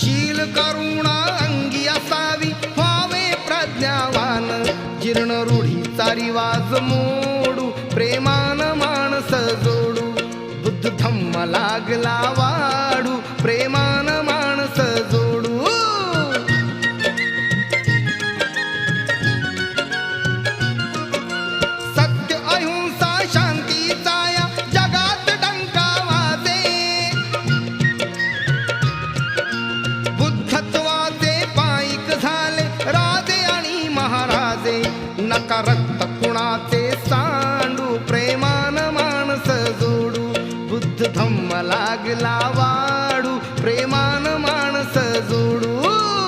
शील करुणा अंगी असावी व्हावे प्रज्ञावान. जीर्ण रूढी चारिवाज मोडू प्रेमान माणस जोडू. बुद्ध धम्म लागला वाडू प्रेमा नका रक्त कुणाचे सांडू? प्रेमान माणस जोडू. बुद्ध धम्म लागला वाडू प्रेमान